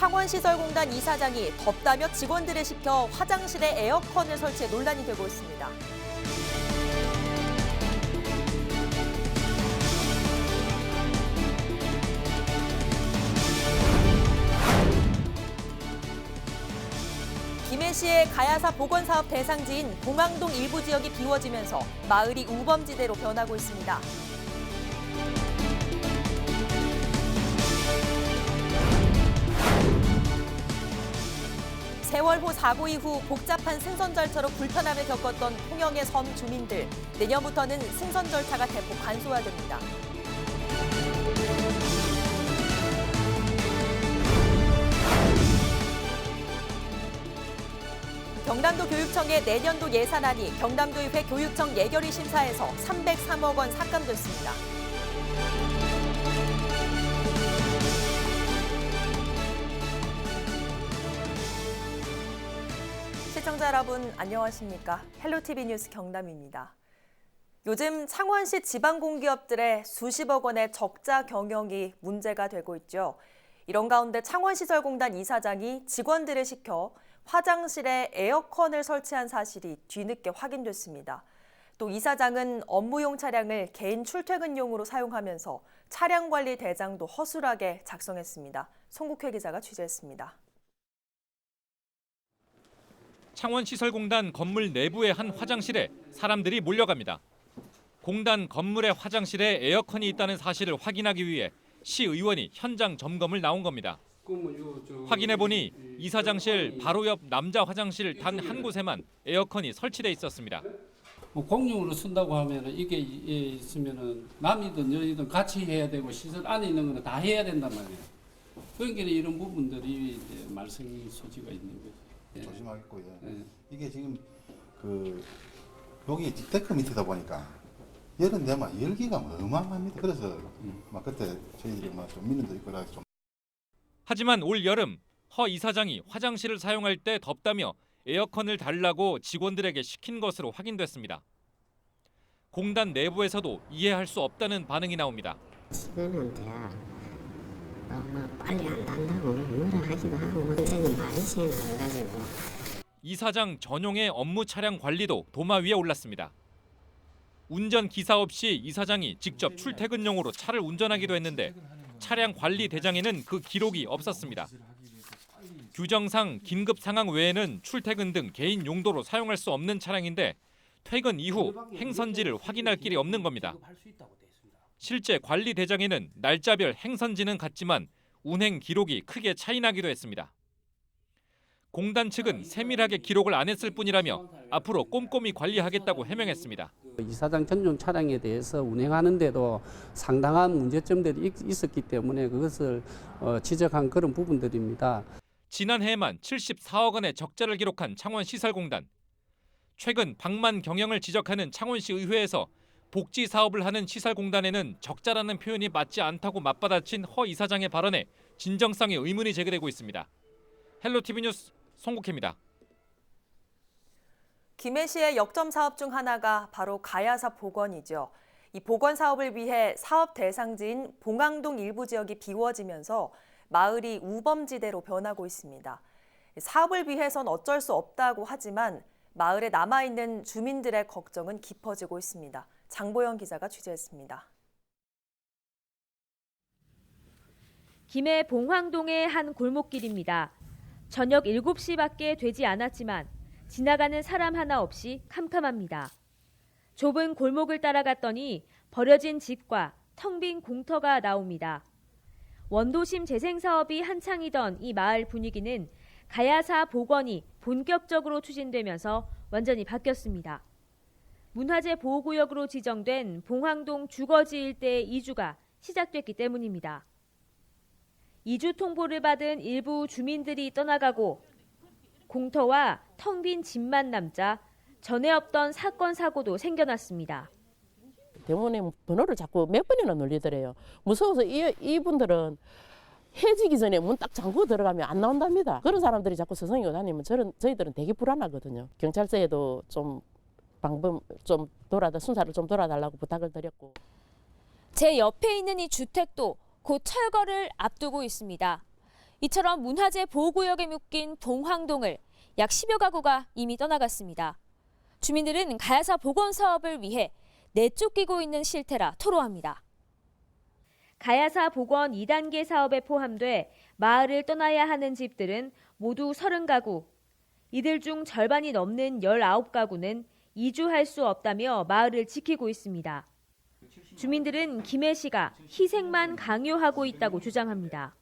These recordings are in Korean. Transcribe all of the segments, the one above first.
창원시설공단 이사장이 덥다며 직원들을 시켜 화장실에 에어컨을 설치해 논란이 되고 있습니다. 김해시의 가야사 보건사업 대상지인 봉황동 일부 지역이 비워지면서 마을이 우범지대로 변하고 있습니다. 세월호 사고 이후 복잡한 승선 절차로 불편함을 겪었던 통영의 섬 주민들 내년부터는 승선 절차가 대폭 간소화됩니다. 경남도 교육청의 내년도 예산안이 경남도의회 교육청 예결위 심사에서 303억 원 삭감됐습니다. 시청자 여러분 안녕하십니까? 헬로티비 뉴스 경남입니다. 요즘 창원시 지방 공기업들의 수십억 원의 적자 경영이 문제가 되고 있죠. 이런 가운데 창원시설공단 이사장이 직원들을 시켜 화장실에 에어컨을 설치한 사실이 뒤늦게 확인됐습니다. 또 이사장은 업무용 차량을 개인 출퇴근용으로 사용하면서 차량 관리 대장도 허술하게 작성했습니다. 송국회 기자가 취재했습니다. 창원시설공단 건물 내부의 한 화장실에 사람들이 몰려갑니다. 공단 건물의 화장실에 에어컨이 있다는 사실을 확인하기 위해 시의원이 현장 점검을 나온 겁니다. 확인해 보니 이사장실 바로 옆 남자 화장실 단 한 곳에만 에어컨이 설치돼 있었습니다. 뭐 공용으로 쓴다고 하면 이게 이- 있으면은 남이든 여이든 같이 해야 되고 시설 안에 있는 거는 다 해야 된단 말이에요. 그러니까 이런 부분들이 말썽 소지가 있는 거죠. 예. 조심하겠고요. 예. 이게 지금 그 여기 뒷데크 밑이다 보니까 열은 되면 열기가 어마어마합니다. 그래서 막 그때 저희들이 막좀 민원도 있고 그래서 좀 하지만 올 여름 허 이사장이 화장실을 사용할 때 덥다며 에어컨을 달라고 직원들에게 시킨 것으로 확인됐습니다. 공단 내부에서도 이해할 수 없다는 반응이 나옵니다. 직원한테 빨리 안 단다고 뭐라 하기도 하고 문제는 말이 생겨가지고 이사장 전용의 업무 차량 관리도 도마 위에 올랐습니다. 운전 기사 없이 이사장이 직접 출퇴근용으로 차를 운전하기도 했는데 차량 관리 대장에는 그 기록이 없었습니다. 규정상 긴급 상황 외에는 출퇴근 등 개인 용도로 사용할 수 없는 차량인데 퇴근 이후 행선지를 확인할 길이 없는 겁니다. 실제 관리 대장에는 날짜별 행선지는 같지만 운행 기록이 크게 차이나기도 했습니다. 공단 측은 세밀하게 기록을 안 했을 뿐이라며 앞으로 꼼꼼히 관리하겠다고 해명했습니다. 이사장 전용 차량에 대해서 운행하는데도 상당한 문제점들이 있- 있었기 때문에 그것을 어, 지적한 그런 부분들입니다. 지난해에만 74억 원의 적자를 기록한 창원시설공단. 최근 방만 경영을 지적하는 창원시 의회에서 복지 사업을 하는 시설공단에는 적자라는 표현이 맞지 않다고 맞받아친 허 이사장의 발언에 진정성의 의문이 제기되고 있습니다. 헬로티비 뉴스 송국혜입니다. 김해시의 역점 사업 중 하나가 바로 가야사 복원이죠. 이 복원 사업을 위해 사업 대상지인 봉황동 일부 지역이 비워지면서 마을이 우범지대로 변하고 있습니다. 사업을 위해선 어쩔 수 없다고 하지만 마을에 남아있는 주민들의 걱정은 깊어지고 있습니다. 장보영 기자가 취재했습니다. 김해 봉황동의 한 골목길입니다. 저녁 7시밖에 되지 않았지만 지나가는 사람 하나 없이 캄캄합니다. 좁은 골목을 따라갔더니 버려진 집과 텅 빈 공터가 나옵니다. 원도심 재생 사업이 한창이던 이 마을 분위기는 가야사 복원이 본격적으로 추진되면서 완전히 바뀌었습니다. 문화재 보호구역으로 지정된 봉황동 주거지 일대의 이주가 시작됐기 때문입니다. 이주 통보를 받은 일부 주민들이 떠나가고 공터와 텅 빈 집만 남자 전에 없던 사건 사고도 생겨났습니다. 대문에 번호를 자꾸 몇 번이나 눌리더래요. 무서워서 이, 이분들은 해지기 전에 문 딱 잠그고 들어가면 안 나온답니다. 그런 사람들이 자꾸 서성이 다니면 저는 저희들은 되게 불안하거든요. 경찰서에도 좀 방법 좀 돌아다 순사를 좀 돌아달라고 부탁을 드렸고. 제 옆에 있는 이 주택도 곧 철거를 앞두고 있습니다. 이처럼 문화재 보호구역에 묶인 동황동을 약 10여 가구가 이미 떠나갔습니다. 주민들은 가야사 복원 사업을 위해 내쫓기고 있는 실태라 토로합니다. 가야사 복원 2단계 사업에 포함돼 마을을 떠나야 하는 집들은 모두 30가구. 이들 중 절반이 넘는 19가구는 이주할 수 없다며 마을을 지키고 있습니다. 주민들은 김해 씨가 희생만 강요하고 있다고 주장합니다.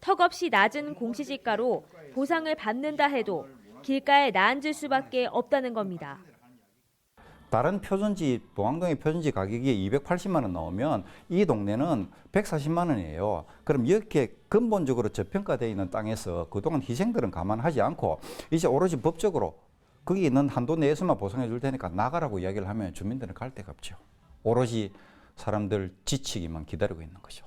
턱없이 낮은 공시지가로 보상을 받는다 해도 길가에 나앉을 수밖에 없다는 겁니다. 다른 표준지 동안동의 표준지 가격이 280만 원 나오면 이 동네는 140만 원이에요. 그럼 이렇게 근본적으로 저평가되어 있는 땅에서 그동안 희생들은 감안하지 않고 이제 오로지 법적으로 거기 있는 한도 내에서만 보상해 줄 테니까 나가라고 이야기를 하면 주민들은 갈 데가 없죠. 오로지 사람들 지치기만 기다리고 있는 거죠.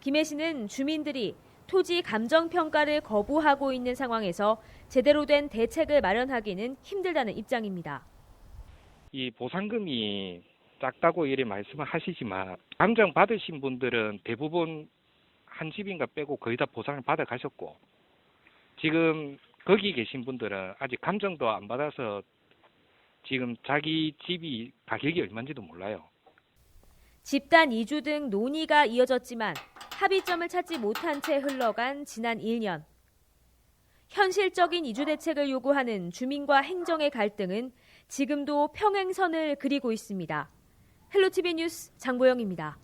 김해 씨는 주민들이 토지 감정 평가를 거부하고 있는 상황에서 제대로 된 대책을 마련하기는 힘들다는 입장입니다. 이 보상금이 작다고 이래 말씀을 하시지만 감정 받으신 분들은 대부분 한 집인가 빼고 거의 다 보상을 받아 가셨고 지금 거기 계신 분들은 아직 감정도 안 받아서 지금 자기 집이 가격이 얼마인지도 몰라요. 집단 이주 등 논의가 이어졌지만 합의점을 찾지 못한 채 흘러간 지난 1년. 현실적인 이주 대책을 요구하는 주민과 행정의 갈등은 지금도 평행선을 그리고 있습니다. 헬로티비 뉴스 장보영입니다.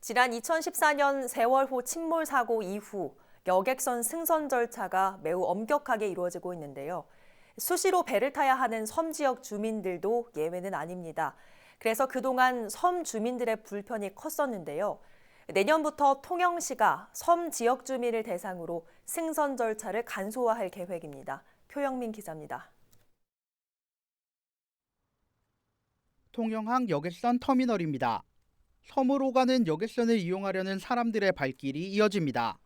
지난 2014년 세월호 침몰 사고 이후 여객선 승선 절차가 매우 엄격하게 이루어지고 있는데요. 수시로 배를 타야 하는 섬 지역 주민들도 예외는 아닙니다. 그래서 그동안 섬 주민들의 불편이 컸었는데요. 내년부터 통영시가 섬 지역 주민을 대상으로 승선 절차를 간소화할 계획입니다. 표영민 기자입니다. 통영항 여객선 터미널입니다. 섬으로 가는 여객선을 이용하려는 사람들의 발길이 이어집니다.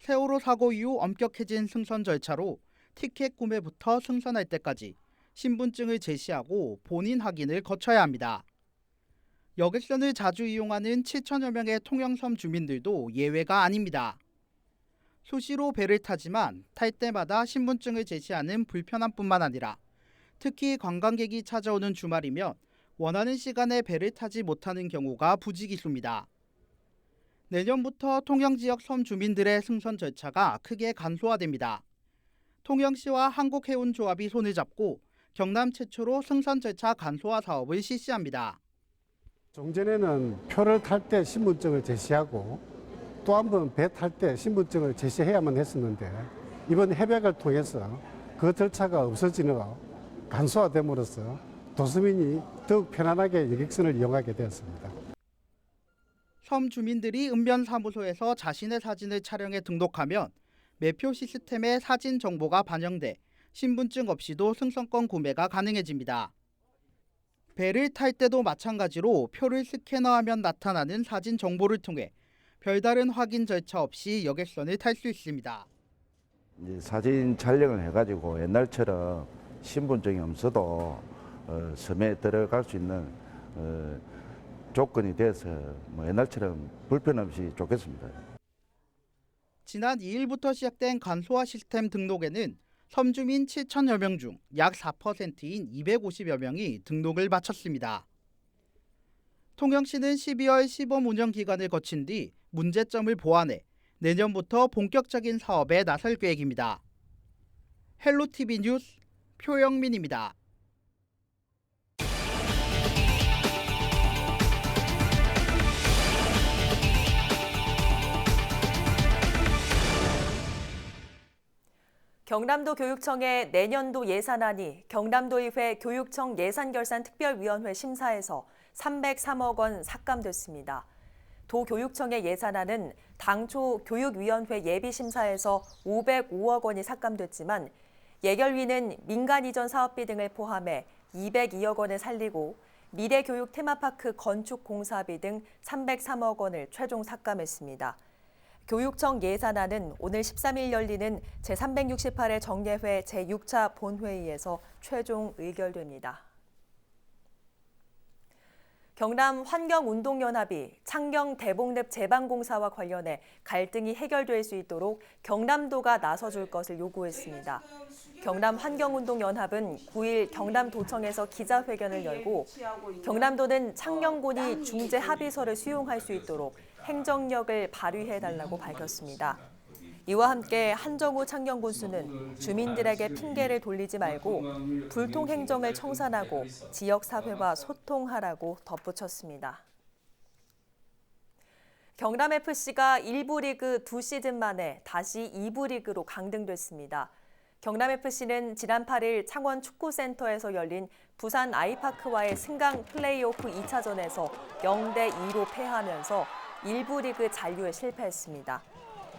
세월호 사고 이후 엄격해진 승선 절차로 티켓 구매부터 승선할 때까지 신분증을 제시하고 본인 확인을 거쳐야 합니다. 여객선을 자주 이용하는 7천여 명의 통영섬 주민들도 예외가 아닙니다. 수시로 배를 타지만 탈 때마다 신분증을 제시하는 불편함뿐만 아니라 특히 관광객이 찾아오는 주말이면 원하는 시간에 배를 타지 못하는 경우가 부지기수입니다. 내년부터 통영 지역 섬 주민들의 승선 절차가 크게 간소화됩니다. 통영시와 한국해운조합이 손을 잡고 경남 최초로 승선 절차 간소화 사업을 실시합니다. 종전에는 표를 탈 때 신분증을 제시하고 또 한 번 배 탈 때 신분증을 제시해야만 했었는데 이번 협약을 통해서 그 절차가 없어지는 간소화됨으로써 도시민이 더욱 편안하게 여객선을 이용하게 되었습니다. 섬 주민들이 읍면사무소에서 자신의 사진을 촬영해 등록하면 매표 시스템에 사진 정보가 반영돼 신분증 없이도 승선권 구매가 가능해집니다. 배를 탈 때도 마찬가지로 표를 스캐너하면 나타나는 사진 정보를 통해 별다른 확인 절차 없이 여객선을 탈 수 있습니다. 사진 촬영을 해가지고 옛날처럼 신분증이 없어도 어, 섬에 들어갈 수 있는 어, 조건이 돼서 뭐 옛날처럼 불편 없이 좋겠습니다. 지난 2일부터 시작된 간소화 시스템 등록에는 섬주민 7천여 명 중 약 4%인 250여 명이 등록을 마쳤습니다. 통영시는 12월 시범 운영 기간을 거친 뒤 문제점을 보완해 내년부터 본격적인 사업에 나설 계획입니다. 헬로티비 뉴스 표영민입니다. 경남도 교육청의 내년도 예산안이 경남도의회 교육청 예산결산특별위원회 심사에서 303억 원 삭감됐습니다. 도교육청의 예산안은 당초 교육위원회 예비심사에서 505억 원이 삭감됐지만 예결위는 민간 이전 사업비 등을 포함해 202억 원을 살리고 미래교육 테마파크 건축 공사비 등 303억 원을 최종 삭감했습니다. 교육청 예산안은 오늘 13일 열리는 제368회 정례회 제6차 본회의에서 최종 의결됩니다. 경남 환경운동연합이 창경 대봉랩 제방공사와 관련해 갈등이 해결될 수 있도록 경남도가 나서줄 것을 요구했습니다. 경남 환경운동연합은 9일 경남도청에서 기자회견을 열고 경남도는 창경군이 중재 합의서를 수용할 수 있도록 행정력을 발휘해달라고 밝혔습니다. 이와 함께 한정우 창경 군수는 주민들에게 핑계를 돌리지 말고 불통 행정을 청산하고 지역 사회와 소통하라고 덧붙였습니다. 경남 FC가 1부 리그 두 시즌 만에 다시 2부 리그로 강등됐습니다. 경남 FC는 지난 8일 창원 축구센터에서 열린 부산 아이파크와의 승강 플레이오프 2차전에서 0대 2로 패하면서 1부 리그 잔류에 실패했습니다.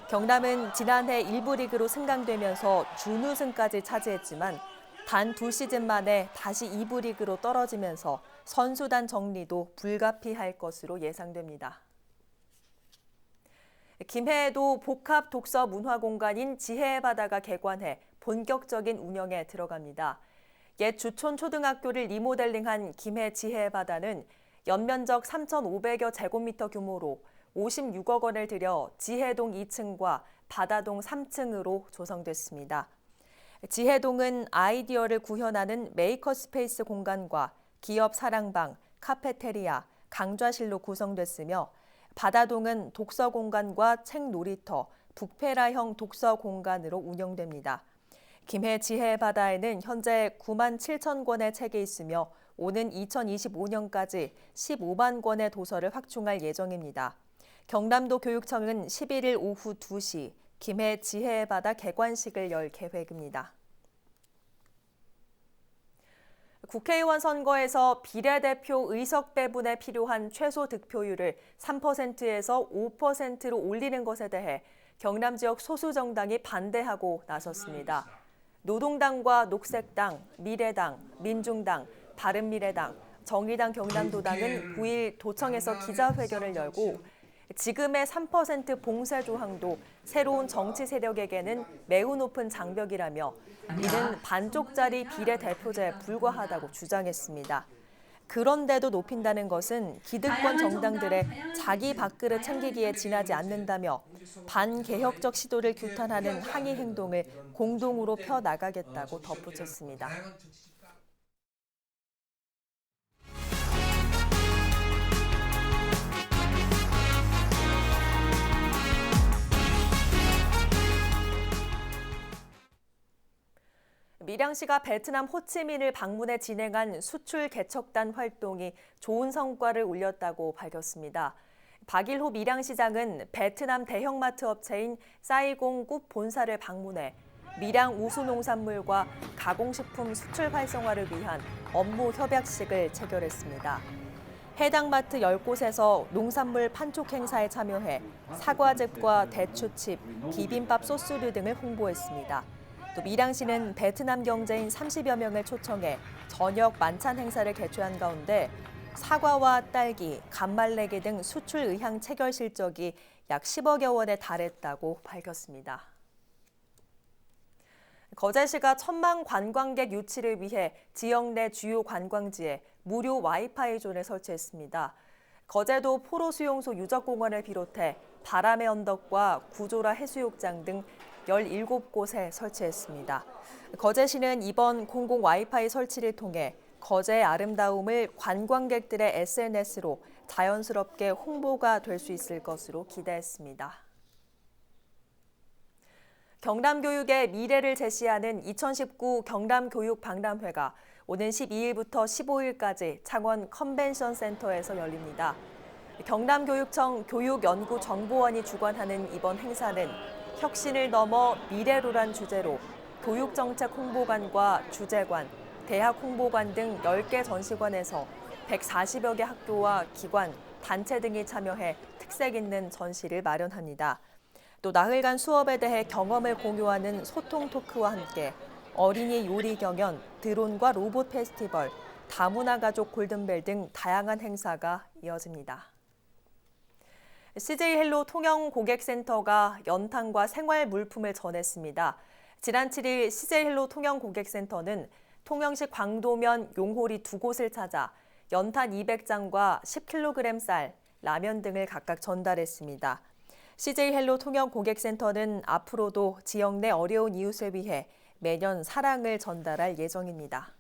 경남은 지난해 1부 리그로 승강되면서 준우승까지 차지했지만 단 두 시즌 만에 다시 2부 리그로 떨어지면서 선수단 정리도 불가피할 것으로 예상됩니다. 김해에도 복합 독서 문화 공간인 지혜의 바다가 개관해 본격적인 운영에 들어갑니다. 옛 주촌 초등학교를 리모델링한 김해 지혜의 바다는 연면적 3,500여 제곱미터 규모로 56억 원을 들여 지혜동 2층과 바다동 3층으로 조성됐습니다. 지혜동은 아이디어를 구현하는 메이커 스페이스 공간과 기업 사랑방, 카페테리아, 강좌실로 구성됐으며 바다동은 독서 공간과 책 놀이터, 북페라형 독서 공간으로 운영됩니다. 김해 지혜 바다에는 현재 9만 7천 권의 책이 있으며 오는 2025년까지 15만 권의 도서를 확충할 예정입니다. 경남도 교육청은 11일 오후 2시 김해 지혜의 바다 개관식을 열 계획입니다. 국회의원 선거에서 비례대표 의석 배분에 필요한 최소 득표율을 3%에서 5%로 올리는 것에 대해 경남 지역 소수 정당이 반대하고 나섰습니다. 노동당과 녹색당, 미래당, 민중당, 바른미래당, 정의당 경남도당은 9일 도청에서 기자회견을 열고 지금의 3% 봉쇄 조항도 새로운 정치 세력에게는 매우 높은 장벽이라며 이는 반쪽짜리 비례대표제에 불과하다고 주장했습니다. 그런데도 높인다는 것은 기득권 정당들의 자기 밥그릇 챙기기에 지나지 않는다며 반개혁적 시도를 규탄하는 항의 행동을 공동으로 펴 나가겠다고 덧붙였습니다. 밀양시가 베트남 호치민을 방문해 진행한 수출 개척단 활동이 좋은 성과를 올렸다고 밝혔습니다. 박일호 밀양시장은 베트남 대형마트 업체인 사이공 굽 본사를 방문해 밀양 우수 농산물과 가공식품 수출 활성화를 위한 업무 협약식을 체결했습니다. 해당 마트 10곳에서 농산물 판촉 행사에 참여해 사과즙과 대추칩, 비빔밥 소스류 등을 홍보했습니다. 또 밀양시는 베트남 경제인 30여 명을 초청해 저녁 만찬 행사를 개최한 가운데 사과와 딸기, 감말레기 등 수출 의향 체결 실적이 약 10억여 원에 달했다고 밝혔습니다. 거제시가 천만 관광객 유치를 위해 지역 내 주요 관광지에 무료 와이파이 존을 설치했습니다. 거제도 포로 수용소 유적공원을 비롯해 바람의 언덕과 구조라 해수욕장 등 17곳에 설치했습니다. 거제시는 이번 공공 와이파이 설치를 통해 거제의 아름다움을 관광객들의 SNS로 자연스럽게 홍보가 될 수 있을 것으로 기대했습니다. 경남교육의 미래를 제시하는 2019 경남교육박람회가 오는 12일부터 15일까지 창원 컨벤션 센터에서 열립니다. 경남교육청 교육연구정보원이 주관하는 이번 행사는 혁신을 넘어 미래로란 주제로 교육정책 홍보관과 주재관, 대학 홍보관 등 10개 전시관에서 140여 개 학교와 기관, 단체 등이 참여해 특색 있는 전시를 마련합니다. 또 나흘간 수업에 대해 경험을 공유하는 소통 토크와 함께 어린이 요리 경연, 드론과 로봇 페스티벌, 다문화 가족 골든벨 등 다양한 행사가 이어집니다. CJ 헬로 통영 고객센터가 연탄과 생활 물품을 전했습니다. 지난 7일 CJ 헬로 통영 고객센터는 통영시 광도면 용호리 두 곳을 찾아 연탄 200장과 10kg 쌀, 라면 등을 각각 전달했습니다. CJ 헬로 통영 고객센터는 앞으로도 지역 내 어려운 이웃을 위해 매년 사랑을 전달할 예정입니다.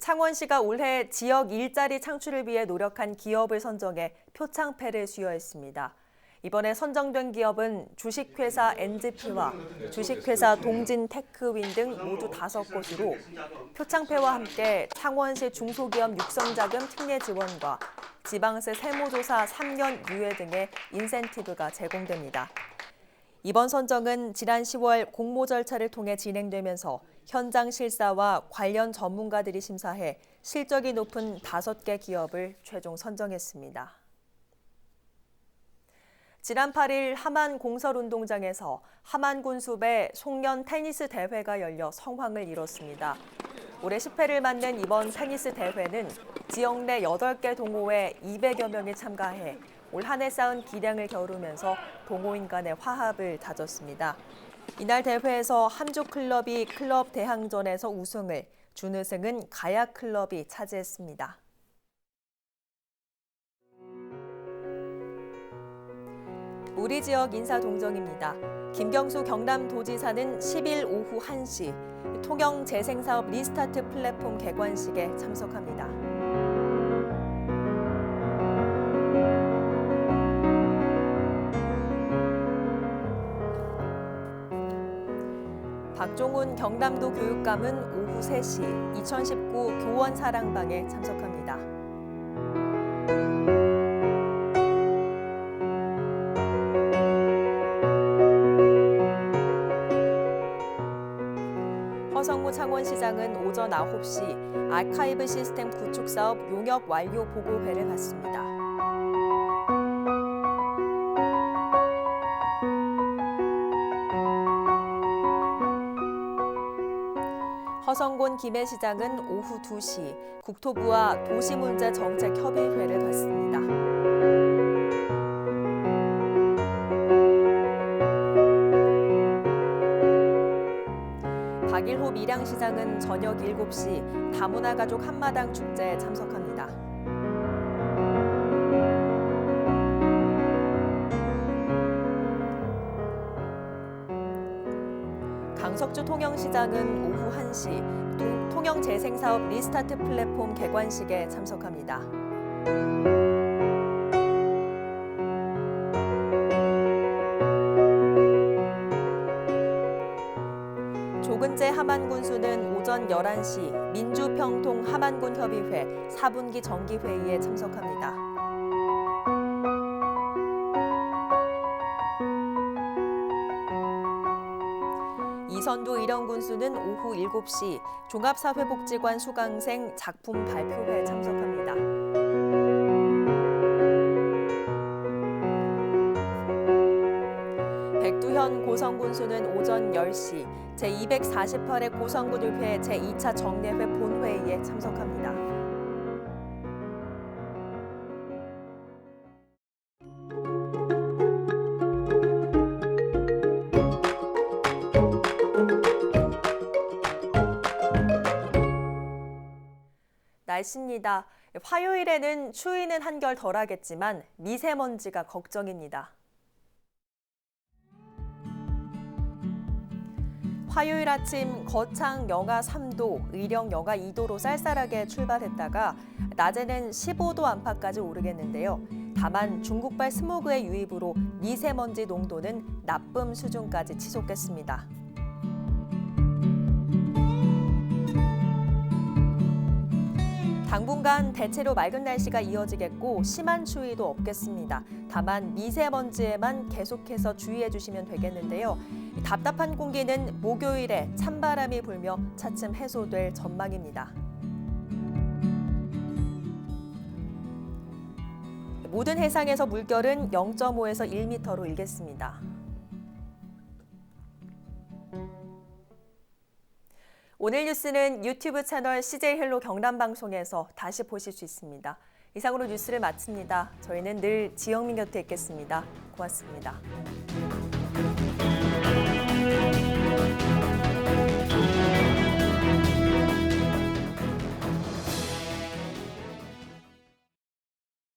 창원시가 올해 지역 일자리 창출을 위해 노력한 기업을 선정해 표창패를 수여했습니다. 이번에 선정된 기업은 주식회사 NGP와 주식회사 동진테크윈 등 모두 다섯 곳으로 표창패와 함께 창원시 중소기업 육성자금 특례 지원과 지방세 세무조사 3년 유예 등의 인센티브가 제공됩니다. 이번 선정은 지난 10월 공모 절차를 통해 진행되면서 현장 실사와 관련 전문가들이 심사해 실적이 높은 5개 기업을 최종 선정했습니다. 지난 8일 하만 공설운동장에서 하만 군수배 송년 테니스 대회가 열려 성황을 이뤘습니다. 올해 10회를 맞는 이번 테니스 대회는 지역 내 8개 동호회 200여 명이 참가해 올 한 해 쌓은 기량을 겨루면서 동호인 간의 화합을 다졌습니다. 이날 대회에서 함주 클럽이 클럽 대항전에서 우승을, 준우승은 가야 클럽이 차지했습니다. 우리 지역 인사 동정입니다. 김경수 경남도지사는 10일 오후 1시 통영 재생사업 리스타트 플랫폼 개관식에 참석합니다. 박종훈 경남도 교육감은 오후 3시 2019 교원 사랑방에 참석합니다. 허성무 창원시장은 오전 9시 아카이브 시스템 구축 사업 용역 완료 보고회를 받습니다. 허성곤 김해시장은 오후 2시 국토부와 도시문제정책협의회를 갖습니다. 박일호 밀양시장은 저녁 7시 다문화 가족 한마당 축제에 참석합니다. 강석주 통영시장은 오후 1시 동- 통영 재생사업 리스타트 플랫폼 개관식에 참석합니다. 조근재 하만군수는 오전 11시 민주평통 하만군 협의회 4분기 정기회의에 참석합니다. 이선도 일영군수는 오후 7시 종합사회복지관 수강생 작품 발표회에 참석합니다. 백두현 고성 군수는 오전 10시 제248회 고성군의회 제2차 정례회 본회의에 참석합니다. 날씨입니다. 화요일에는 추위는 한결 덜하겠지만 미세먼지가 걱정입니다. 화요일 아침 거창 영하 3도, 의령 영하 2도로 쌀쌀하게 출발했다가 낮에는 15도 안팎까지 오르겠는데요. 다만 중국발 스모그의 유입으로 미세먼지 농도는 나쁨 수준까지 치솟겠습니다. 당분간 대체로 맑은 날씨가 이어지겠고 심한 추위도 없겠습니다. 다만 미세먼지에만 계속해서 주의해 주시면 되겠는데요. 답답한 공기는 목요일에 찬바람이 불며 차츰 해소될 전망입니다. 모든 해상에서 물결은 0.5에서 1m로 일겠습니다. 오늘 뉴스는 유튜브 채널 CJ 헬로 경남 방송에서 다시 보실 수 있습니다. 이상으로 뉴스를 마칩니다. 저희는 늘 지영민 곁에 있겠습니다. 고맙습니다.